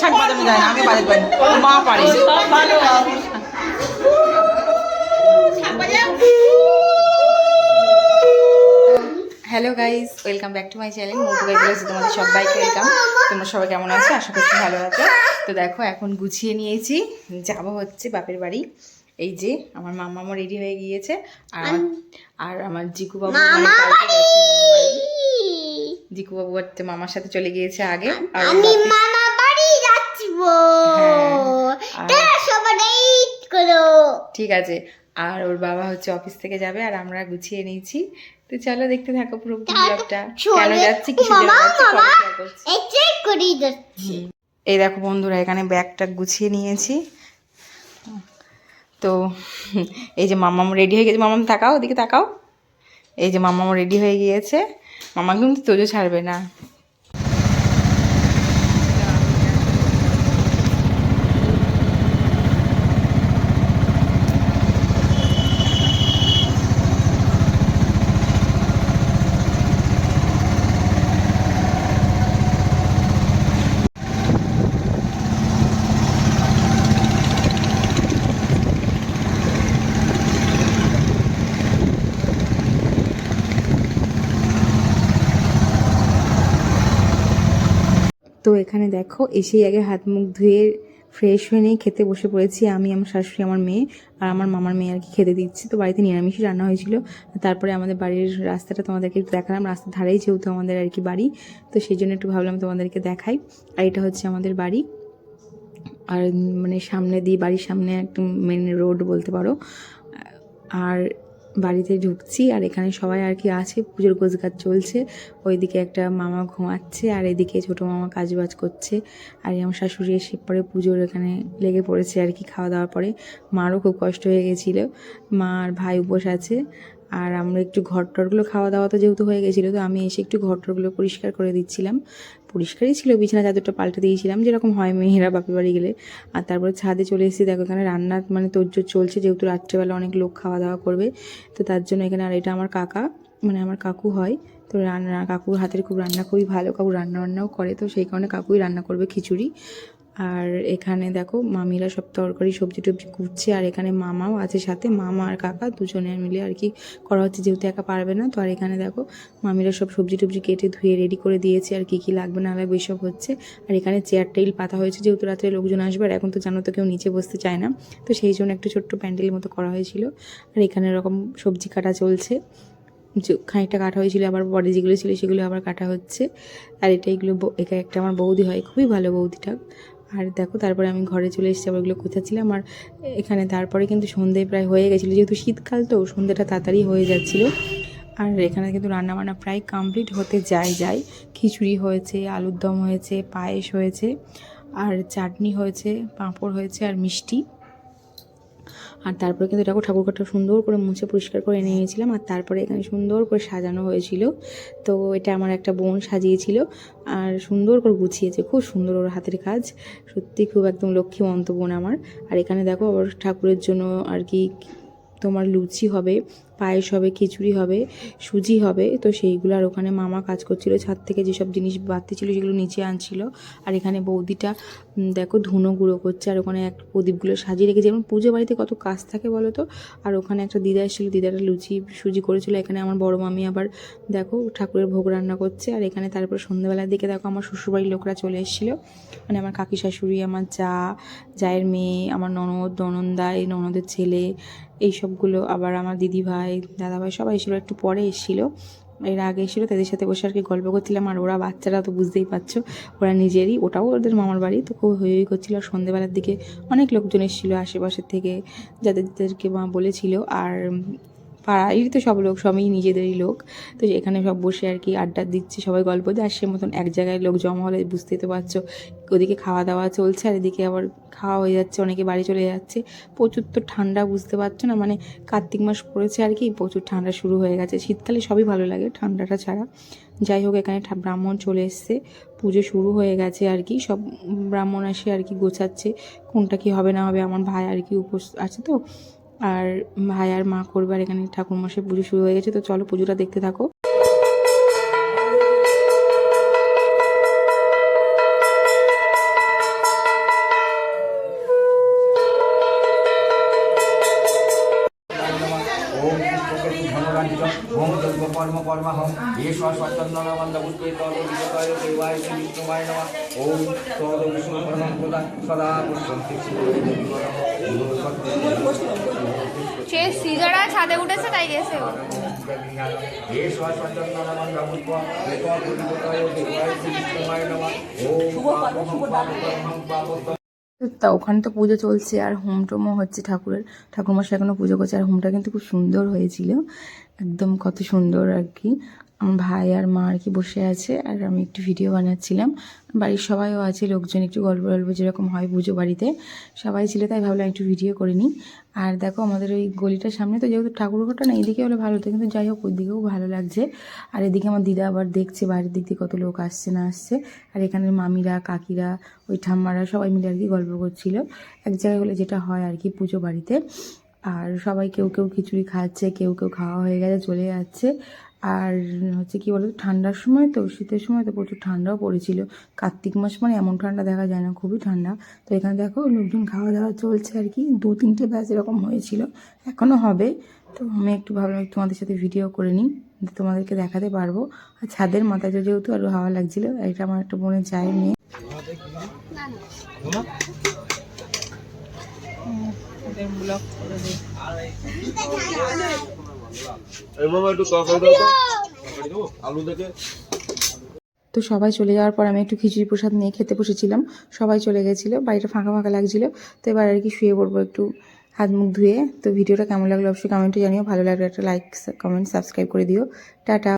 শাক যায় না আমি বাজাতে পারি মা পারে hello guys welcome back to my channel Motu guy বলেছি তোমাদের সবাইকে ওয়েলকাম তোমরা সবাই কেমন আছো? আশা করছি ভালো আছো। তো দেখো এখন গুছিয়ে নিয়েছি। যাব হচ্ছে বাপের বাড়ি। এই যে আমার মামা আমার রেডি হয়ে গিয়েছে। আর আর আমার জিকু বাবু। জিকু বাবু হচ্ছে মামার সাথে চলে গিয়েছে আগে। আর ঠিক আছে আর ওর বাবা হচ্ছে অফিস থেকে যাবে আর আমরা গুছিয়ে নিয়েছি। তো চলো দেখতে থাকো পুরো ব্লগটা কেন যাচ্ছি কিছু যাচ্ছি এই দেখো বন্ধুরা এখানে ব্যাগটা গুছিয়ে নিয়েছি। তো এই যে মামাম রেডি হয়ে গেছে। মামাম তাকাও ওদিকে তাকাও। এই যে মামাম রেডি হয়ে গিয়েছে। মামা কিন্তু তোজো ছাড়বে না। তো এখানে দেখো, এসেই আগে হাত মুখ ধুয়ে ফ্রেশ হয়ে নিয়ে খেতে বসে পড়েছি আমি, আমার শাশুড়ি, আমার মেয়ে আর আমার মামার মেয়ে আর কি খেতে দিচ্ছি। তো বাড়িতে নিরামিষই রান্না হয়েছিল। তারপরে আমাদের বাড়ির রাস্তাটা তোমাদেরকে একটু দেখালাম। রাস্তার ধারেই যেহেতু আমাদের আর কি বাড়ি, তো সেই জন্য একটু ভাবলাম তোমাদেরকে দেখাই। আর এটা হচ্ছে আমাদের বাড়ি। আর মানে সামনে দিয়ে বাড়ির সামনে একটু মেন রোড বলতে পারো। আর বাড়িতে ঢুকছি আর এখানে সবাই আর কি আছে, পুজোর গোছগাছ চলছে। ওইদিকে একটা মামা ঘুমাচ্ছে আর এদিকে ছোটো মামা কাজ বাজ করছে। আর আমার শাশুড়ি এসে পরে পুজোর এখানে লেগে পড়েছে আর কি খাওয়া দাওয়ার পরে। মারও খুব কষ্ট হয়ে গেছিল। মা আর ভাই উপোস আছে। আর আমরা একটু ঘর টরগুলো খাওয়া দাওয়া তো যেহেতু হয়ে গেছিল, তো আমি এসে একটু ঘর টরগুলো পরিষ্কার করে দিচ্ছিলাম। পরিষ্কারই ছিল, বিছানা চাদরটা পাল্টে দিয়েছিলাম, যেরকম হয় মেয়েরা বাপের বাড়ি গেলে। আর তারপরে ছাদে চলে এসেছি, দেখো এখানে রান্না মানে তোরজোর চলছে, যেহেতু রাত্রেবেলা অনেক লোক খাওয়া দাওয়া করবে, তো তার জন্য এখানে আর এটা আমার কাকা মানে আমার কাকু হয়। তো রান্না, কাকুর হাতের খুব রান্না খুবই ভালো, কাকু রান্না বান্নাও করে, তো সেই কারণে কাকুই রান্না করবে খিচুড়ি। আর এখানে দেখো মামিরা সব তরকারি, সবজি টবজি কুটছে, আর এখানে মামাও আছে সাথে, মামা আর কাকা দুজনে মিলে আর কি করা হচ্ছে, যেহেতু একা পারবে না, তো আর এখানে দেখো মামিরা সব সবজি টবজি কেটে ধুয়ে রেডি করে দিয়েছে, আর কি কি লাগবে না লাগবে এইসব হচ্ছে। আর এখানে চেয়ার টেবিল পাতা হয়েছে, যেহেতু রাত্রে লোকজন আসবে, আর এখন তো জানো তো কেউ নিচে বসতে চায় না, তো সেই জন্য একটা ছোট্ট প্যান্ডেলের মতো করা হয়েছিল। আর এখানে এরকম সবজি কাটা চলছে খানিকটা কাটা হয়েছিল, আবার বডি যেগুলো ছিল সেগুলো আবার কাটা হচ্ছে। আর এটা এগুলো একা একটা আমার বৌদি হয়, খুবই ভালো বৌদিটা। আর দেখো, তারপরে আমি ঘরে চলে এসেছি, আবার ওগুলো কোথাচ্ছিলাম আর এখানে তারপরে কিন্তু সন্ধে প্রায় হয়ে গেছিল, যেহেতু শীতকাল তো, সন্ধেটা তাড়াতাড়ি হয়ে যাচ্ছিল। আর এখানে কিন্তু রান্নাবান্না প্রায় কমপ্লিট হতে যায় যায় খিচুড়ি হয়েছে আলুর দম হয়েছে, পায়েস হয়েছে, আর চাটনি হয়েছে, পাঁপড় হয়েছে, আর মিষ্টি। আর তারপরে কিন্তু ঠাকুর ঠাকুরঘরটা সুন্দর করে মুছে পরিষ্কার করে এনে নিয়েছিলাম, আর তারপরে এখানে সুন্দর করে সাজানো হয়েছিল। তো এটা আমার একটা বোন সাজিয়েছিল আর সুন্দর করে গুছিয়েছে, খুব সুন্দর ওর হাতের কাজ। সত্যি খুব একদম লক্ষ্মীমন্ত বোন আমার। আর এখানে দেখো আবার ঠাকুরের জন্য আর কি তোমার লুচি হবে পায়েস হবে, খিচুড়ি হবে, সুজি হবে, তো সেইগুলো আর ওখানে মামা কাজ করছিল। ছাদ থেকে যেসব জিনিস বাড়তি ছিল সেগুলো নিচে আনছিল। আর এখানে বৌদিটা দেখো ধুনো গুঁড়ো করছে, আর ওখানে এক প্রদীপগুলো সাজিয়ে রেখেছে। যেমন পুজো বাড়িতে কত কাজ থাকে বলো তো? আর ওখানে একটা দিদা এসেছিল, দিদাটা লুচি, সুজি করেছিল। এখানে আমার বড় মামি আবার, দেখো ঠাকুরের ভোগ রান্না করছে। আর এখানে তারপর সন্ধ্যাবেলার দিকে দেখো আমার শ্বশুরবাড়ির লোকরা চলে এসেছিল। মানে আমার কাকি শাশুড়ি, আমার যা, জায়ের মেয়ে, আমার ননদ, ননন্দা, এই ননদের ছেলে, এই সবগুলো। আবার আমার দিদি ভাই ভাই সবাই এসেছিল একটু পরে এসেছিল। এর আগে এসেছিল, তাদের সাথে বসে আর কি গল্প করছিলাম। আর ওরা বাচ্চারা তো বুঝতেই পারছ, ওরা নিজেরই, ওটাও ওদের মামার বাড়ি। তো খুব হই করছিল। আর সন্ধেবেলার দিকে অনেক লোকজন এসেছিল আশেপাশের থেকে, যাদেরকে মা বলেছিল। আর পাড়ারই তো সব লোক, সবই নিজেদেরই লোক। তো এখানে সব বসে আর কি আড্ডা দিচ্ছে, সবাই গল্প দিয়ে। আর সে মতন এক জায়গায় লোক জমা হলে বুঝতেই তো পারছ, ওদিকে খাওয়া দাওয়া চলছে আর এদিকে আবার খাওয়া হয়ে যাচ্ছে, অনেকে বাড়ি চলে যাচ্ছে। প্রচুর তো ঠান্ডা, বুঝতে পারছ না? মানে কার্তিক মাস পড়েছে আর কি, প্রচুর ঠান্ডা শুরু হয়ে গেছে। শীতকালে সবই ভালো লাগে ঠান্ডাটা ছাড়া। যাই হোক, এখানে ব্রাহ্মণ চলে এসছে, পুজো শুরু হয়ে গেছে আর কি। সব ব্রাহ্মণ আসে আর কি গোছাচ্ছে, কোনটা কি হবে না হবে আমার ভাই আর কি উপোস আছে তো? আর ভাই আর মা করবার এখানে ঠাকুর মশাই পুজো শুরু হয়ে গেছে, তো চলো পুজোটা দেখতে থাকো। কর্মাহম নমঃ ওম বিষ্ণু পরমং প্রদা সদা পুষ্পন্তি সে সিজারা ছাদে উঠেছে তাই গেছে শুভ কর্ম তা ওখানে তো পুজো চলছে আর হোম টোমও হচ্ছে ঠাকুরের। ঠাকুরমশাই এখনও পুজো করছে আর হোমটা কিন্তু খুব সুন্দর হয়েছিল। একদম কত সুন্দর আর কি। আমার ভাই আর মা আর কি বসে আছে, আর আমি একটু ভিডিও বানাচ্ছিলাম। বাড়ির সবাইও আছে, লোকজন একটু গল্প গল্প যেরকম হয় পুজো বাড়িতে। সবাই ছিল, তাই ভাবলাম একটু ভিডিও করে নিই। আর দেখো, আমাদের ওই গলিটার সামনে তো যেহেতু ঠাকুর ঘরটা না, এদিকে হলে ভালো হতো। কিন্তু যাই হোক, ওইদিকেও ভালো লাগছে। আর এদিকে আমার দিদা আবার দেখছে বাইরের দিক দিয়ে কত লোক আসছে না আসছে। আর এখানের মামিরা, কাকিরা, ওই ঠাম্মারা সবাই মিলে আর কি গল্প করছিল। এক জায়গায় হলে যেটা হয় আর কি পুজো বাড়িতে। আর সবাই কেউ কেউ খিচুড়ি খাচ্ছে, কেউ কেউ খাওয়া হয়ে গেছে, চলে যাচ্ছে। আর হচ্ছে কি বলতো, ঠান্ডার সময় তো, শীতের সময় তো প্রচুর ঠান্ডাও পড়েছিল। কার্তিক মাস মানে এমন ঠান্ডা দেখা যায় না, খুবই ঠান্ডা। তো এখানে দেখো লোকজন খাওয়া দাওয়া চলছে আর কি। দু, তিনটে ব্যাচ এরকম হয়েছিল এখনও হবে। তো আমি একটু ভাবলাম তোমাদের সাথে ভিডিও করে নিই তোমাদেরকে দেখাতে পারব। আর ছাদের মাথায় যেহেতু আরও হাওয়া লাগছিল, এটা আমার একটা বোনের যায় মেয়ে। ব্লগ করে তো সবাই চলে যাওয়ার পর আমি একটু খিচুড়ি প্রসাদ নিয়ে খেতে বসেছিলাম। সবাই চলে গেছিল, বাড়িটা ফাঁকা ফাঁকা লাগছিল, তো এবার আর কি শুয়ে পড়ব একটু, হাত মুখ ধুয়ে। তো ভিডিওটা কেমন লাগল অবশ্যই কমেন্টে জানিও, ভালো লাগল একটা লাইক কমেন্ট সাবস্ক্রাইব করে দিও। টাটা।